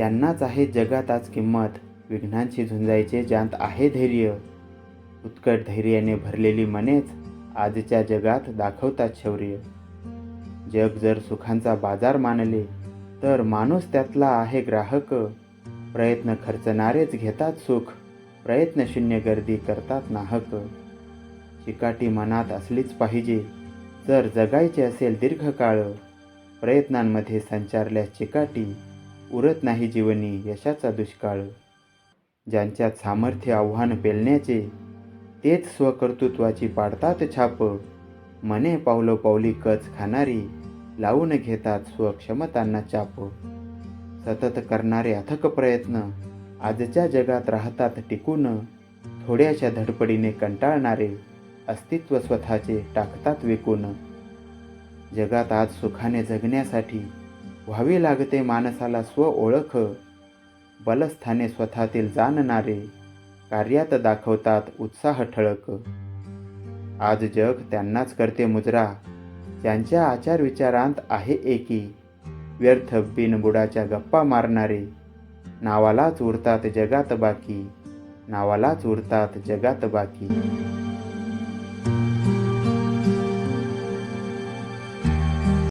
त्यांनाच आहे जगात आज किंमत. विघ्नांशी झुंजायचे ज्यांत आहे धैर्य. उत्कट धैर्याने भरलेली मनेच आजच्या जगात दाखवतात शौर्य. जग जर सुखांचा बाजार मानले तर माणूस त्यातला आहे ग्राहक. प्रयत्न खर्चणारेच घेतात सुख प्रयत्न शून्य गर्दी करतात नाहक. चिकाटी मनात असलीच पाहिजे जर जगायचे असेल दीर्घकाळ. प्रयत्नांमध्ये संचारल्यास चिकाटी उरत नाही जीवनी यशाचा दुष्काळ. ज्यांच्यात सामर्थ्य आव्हान पेलण्याचे तेच स्वकर्तृत्वाची पाडतात छाप. मने पावलो पावली कच खाणारी लावून घेतात स्वक्षमतांना चाप. सतत करणारे अथक प्रयत्न आजच्या जगात राहतात टिकून. थोड्याशा धडपडीने कंटाळणारे अस्तित्व स्वतःचे टाकतात विकून. जगात आज सुखाने जगण्यासाठी व्हावी लागते माणसाला स्व ओळख. बलस्थाने स्वतःतील जाणणारे कार्यात दाखवतात उत्साह ठळक. आज जग त्यांनाच करते मुजरा. ज्यांच्या आचार विचारांत आहे एकी. व्यर्थ बिनबुडाच्या गप्पा मारणारे. नावालाच उरतात जगात बाकी. नावालाच उरतात जगात बाकी.